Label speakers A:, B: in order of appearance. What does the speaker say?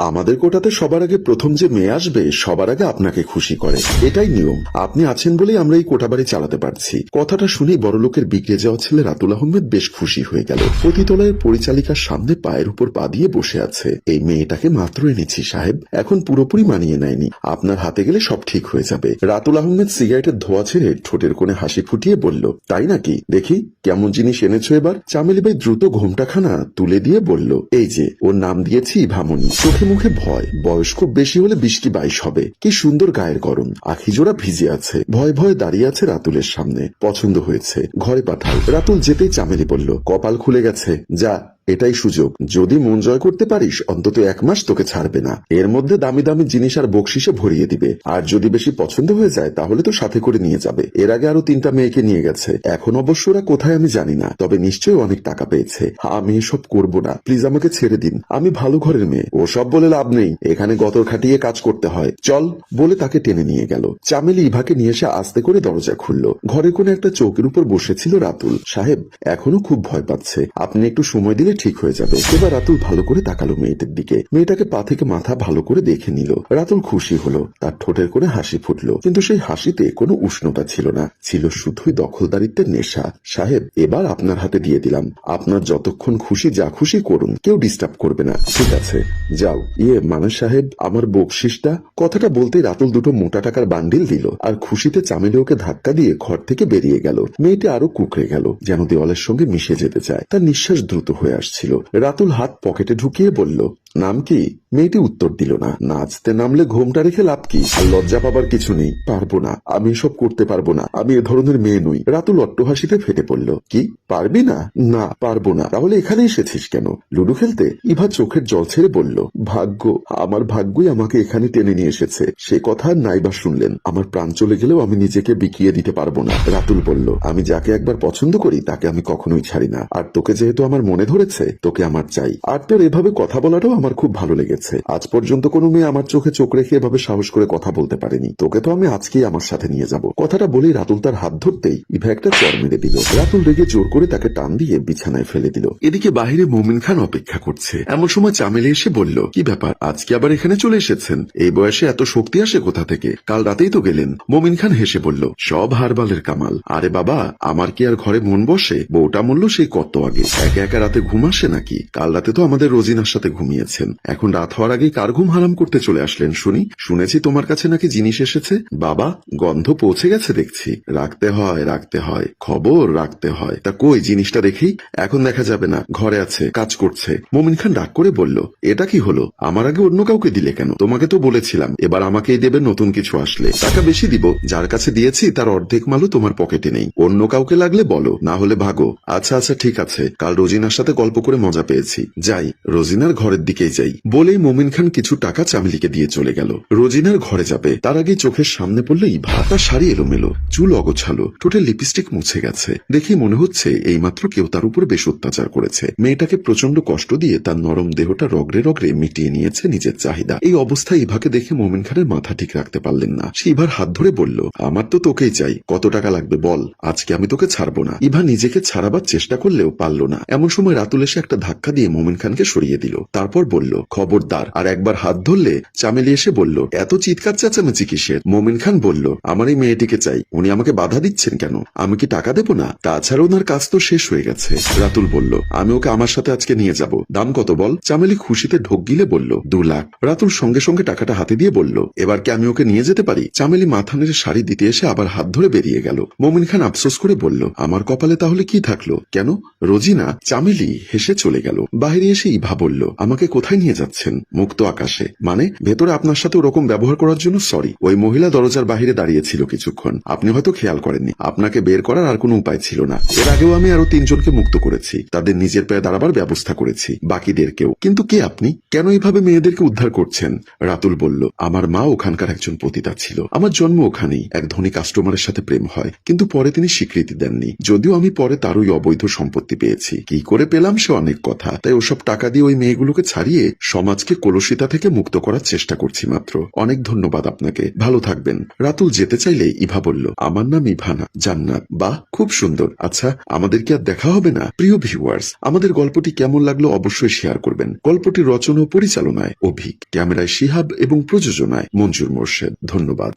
A: আমাদের কোটাতে সবার আগে প্রথম যে মেয়ে আসবে, সবার আগে আপনাকে খুশি করে। এটাই নিয়ম। আপনি আছেন বলেই আমরা এই কোটা বাড়ি চালাতে পারছি। কথাটা শুনেই বড়লোকের বিগড়ে যাওয়া ছেলে রাতুল আহমেদ বেশ খুশি হয়ে গেল। পতিতলয়ের পরিচালিকার সামনে পায়ের উপর পা দিয়ে বসে আছে। এই মেয়েটাকে মাত্র এনেছি, সাহেব। এখন পুরোপুরি মানিয়ে নেয়নি। আপনার হাতে গেলে সব ঠিক হয়ে যাবে। রাতুল আহমেদ সিগারেটের ধোয়া ছেড়ে ঠোঁটের কোণে হাসি ফুটিয়ে বলল, তাই নাকি? দেখি, কেমন জিনিস এনেছো এবার? চামেলি ভাই দ্রুত ঘোমটাখানা তুলে দিয়ে বলল, এই যে, ওর নাম দিয়েছি ভামনি। চোখে মুখে ভয়। বয়স খুব বেশি হলে বৃষ্টি বাইশ হবে। কি সুন্দর গায়ের গরম। আখিজোড়া ভিজে আছে। ভয় ভয়ে দাঁড়িয়ে আছে রাতুলের সামনে। পছন্দ হয়েছে। ঘরে পাঠাও। রাতুল যেতেই চামেলি বলল, কপাল খুলে গেছে। যা। এটাই সুযোগ। যদি মন জয় করতে পারিস, অন্তত এক মাস তোকে ছাড়বে না। এর মধ্যে দামি দামি জিনিস আর বকশিসে ভরিয়ে দিবে। আর যদি বেশি পছন্দ হয়ে যায়, তাহলে তো সাথে করে নিয়ে যাবে। এর আগে আরও তিনটা মেয়েকে নিয়ে গেছে। এখন অবশ্য ওরা কোথায় আমি জানি না, তবে নিশ্চয়ই অনেক টাকা পেয়েছে। আমি এসব করব না। প্লিজ আমাকে ছেড়ে দিন। আমি ভালো ঘরের মেয়ে। ও সব বলে লাভ নেই। এখানে গতর খাটিয়ে কাজ করতে হয়। চল, বলে তাকে টেনে নিয়ে গেল। চামেলি ইভাকে নিয়ে এসে আস্তে করে দরজা খুলল। ঘরে কোনো একটা চৌকের উপর বসেছিল রাতুল। সাহেব, এখনও খুব ভয় পাচ্ছে। আপনি একটু সময় দিলে ঠিক হয়ে যাবে। এবার রাতুল ভালো করে তাকালো মেয়েটার দিকে। মেয়েটাকে পা থেকে মাথা ভালো করে দেখে নিল। রাতুল খুশি হলো। তার ঠোঁটের করে হাসি ফুটলো। কিন্তু সেই হাসিতে কোনো উষ্ণতা ছিল না। ছিল শুধুই দখলদারিত্বের নেশা। সাহেব, এবার আপনার হাতে দিয়ে দিলাম। আপনার যতক্ষণ খুশি, যা খুশি করুন। কেউ ডিস্টার্ব করবে না। ঠিক আছে। যাও। ইয়ে মানুষ সাহেব, আমার বকশিসটা? কথাটা বলতে রাতুল দুটো মোটা টাকার বান্ডিল দিল। আর খুশিতে চামেলে ওকে ধাক্কা দিয়ে ঘর থেকে বেরিয়ে গেল। মেয়েটি আরও কুকড়ে গেল, যেন দেওয়ালের সঙ্গে মিশে যেতে চায়। তার নিঃশ্বাস দ্রুত হয়ে আসছিল রাতুল হাত পকেটে ঢুকিয়ে বলল নাম কি? মেয়েটি উত্তর দিল না। নাচতে নামলে ঘোমটা রেখে লাভ কি? আর লজ্জা পাবার কিছু নেই। পারব না। আমি এসব করতে পারব না। আমি এ ধরনের মেয়ে নই। রাতুল অট্টহাসিতে ফেটে পড়ল। কি? পারবি না? না, পারব না। তাহলে এখানে এসেছিস কেন? লুডু খেলতে? ইভা চোখের জল ছেড়ে বলল, ভাগ্য, আমার ভাগ্যই আমাকে এখানে টেনে নিয়ে এসেছে। সে কথা নাইবা শুনলেন। আমার প্রাণ চলে গেলেও আমি নিজেকে বিকিয়ে দিতে পারব না। রাতুল বলল, আমি যাকে একবার পছন্দ করি, তাকে আমি কখনোই ছাড়ি না। আর তোকে যেহেতু আমার মনে ধরেছে, তোকে আমার চাই। আর তোর এভাবে কথা বলাটাও আমার খুব ভালো লেগেছে। আজ পর্যন্ত কোনো মেয়ে আমার চোখে চোখ রেখে এভাবে সাহস করে কথা বলতে পারেনি। তোকে তো আমি আজকেই আমার সাথে নিয়ে যাব। কথাটা বলেই রাতুল তার হাত ধরতেই ইভা একটা চর মেরে দিল। রাতুল রেগে জোর করে তাকে টান দিয়ে বিছানায় ফেলে দিল। এদিকে বাহিরে মুমিন খান অপেক্ষা করছে। এমন সময় চামেলে এসে বলল, কি ব্যাপার? আজকে আবার এখানে চলে এসেছেন? এই বয়সে এত শক্তি আসে কোথা থেকে? কাল রাতেই তো গেলেন। মোমিন খান হেসে বলল, সব হারবালের কামাল। আরে বাবা, আমার কি আর ঘরে মন বসে? বউটা মূল্য সেই কত আগে? একা একা রাতে ঘুম আসে নাকি? কাল রাতে তো আমাদের রোজিনার সাথে ঘুমিয়েছেন এখন রাত হওয়ার আগেই কার ঘুম হারাম করতে চলে আসলেন, শুনি? শুনেছি তোমার কাছে নাকি জিনিস এসেছে। বাবা, গন্ধ পৌঁছে গেছে দেখছি। রাখতে হয় রাখতে হয়। খবর, রাখতে হয়। তা কই, জিনিসটা দেখেই এখন দেখা যাবে না। ঘরে আছে, কাজ করছে। মোমিন খান ডাক করে বলল, এটা কি হলো? আমার আগে অন্য কাউকে দিলে কেন? তোমাকে তো বলেছিলাম, এবার আমাকেই দেবে, নতুন কিছু আসলে। টাকা বেশি দিব, যার কাছে দিয়েছি, তার অর্ধেক মালও তোমার পকেটে নেই। অন্য কাউকে লাগলে বলো, না হলে ভাগো। আচ্ছা আচ্ছা ঠিক আছে। কাল রোজিনার সাথে গল্প করে মজা পেয়েছি। যাই, রোজিনার ঘরের দিকেই যাই। বলেই মোমিন খান কিছু টাকা চামেলিকে দিয়ে চলে গেল। রোজিনার ঘরে যাবে। তার আগে চোখের সামনে পড়লে ইভা তার শাড়ি এলোমেলো। চুল অগোছালো। টোটে লিপস্টিক মুছে গেছে। দেখে মনে হচ্ছে এইমাত্র কেউ তার উপর বেশ অত্যাচার করেছে। মেয়েটাকে প্রচণ্ড কষ্ট দিয়ে তার নরম দেহটা রগড়ে রগড়ে মিটিয়ে নিয়েছে নিজের চাহিদা। এই অবস্থায় ইভাকে দেখে মোমিন খানের মাথা ঠিক রাখতে পারলেন না। সে ইভার হাত ধরে বলল, আমার তো তোকেই চাই। কত টাকা লাগবে বল। আজকে আমি তোকে ছাড়বো না। ইভা নিজেকে ছাড়াবার চেষ্টা করলেও পারল না। এমন সময় রাতুল এসে একটা ধাক্কা দিয়ে মোমিন খানকে সরিয়ে দিল। তারপর বলল, খবরদার। আর একবার হাত ধরলে চামেলি এসে বলল, এত চিৎকার চেঁচামেচি কিসের? মোমিন খান বলল, আমার এই মেয়েটিকে চাই। উনি আমাকে বাধা দিচ্ছেন কেন? আমি কি টাকা দেবো না? তাছাড়া ওনার কাজ তো শেষ হয়ে গেছে। রাতুল বলল, আমি ওকে আমার সাথে আজকে নিয়ে যাব। দাম কত বল? চামেলি খুশিতে ঢোক গিলে বলল, দু লাখ। রাতুল সঙ্গে সঙ্গে টাকাটা হাতে দিয়ে বলল, এবার কি আমি ওকে নিয়ে যেতে পারি? চামেলি মাথা নেড়ে শাড়ি দিতে এসে আবার হাত ধরে বেরিয়ে গেল। মোমিন খান আফসোস করে বলল, আমার কপালে তাহলে কি থাকল? কেন? রোজিনা চামেলি হেসে চলে গেল। বাইরে এসে ইভা বলল, আমাকে কোথায় নিয়ে যাচ্ছেন? মুক্ত আকাশে। মানে ভেতরে আপনার সাথে ওরকম ব্যবহার করার জন্য সরি ওই মহিলা দরজার বাহিরে দাঁড়িয়েছিল কিছুক্ষণ। আপনি হয়তো খেয়াল করেননি। আপনাকে বের করার আর কোনো উপায় ছিল না। এর আগেও আমি আরও তিনজনকে মুক্ত করেছি। তাদের নিজের পায়ে দাঁড়াবার ব্যবস্থা করেছি। বাকিদেরকেও। কিন্তু কে আপনি? কেন এইভাবে মেয়েদেরকে উদ্ধার করছেন? রাতুল বলল, আমার মা ওখানকার একজন পতিতা ছিল। আমার জন্ম ওখানেই। এক ধনী কাস্টমারের সাথে প্রেম হয়। কিন্তু পরে তিনি স্বীকৃতি দেননি। যদিও আমি পরে তারই অবৈধ সম্পত্তি পেয়েছি। কি করে পেলাম সে অনেক কথা। তাই ওসব টাকা দিয়ে ওই মেয়েগুলোকে ছাড়িয়ে দাঁড়িয়ে সমাজকে কলুষিতা থেকে মুক্ত করার চেষ্টা করছি মাত্র। অনেক ধন্যবাদ আপনাকে। ভালো থাকবেন। রাতুল যেতে চাইলে ইভা বলল, আমার নাম ইভানা জান্নাত। বাহ, খুব সুন্দর। আচ্ছা আমাদের কি আর দেখা হবে না? প্রিয় ভিউয়ার্স, আমাদের গল্পটি কেমন লাগল অবশ্যই শেয়ার করবেন। গল্পটি রচনা ও পরিচালনায় অভিক, ক্যামেরায় শিহাব এবং প্রযোজনায় মঞ্জুর মোর্শেদ। ধন্যবাদ।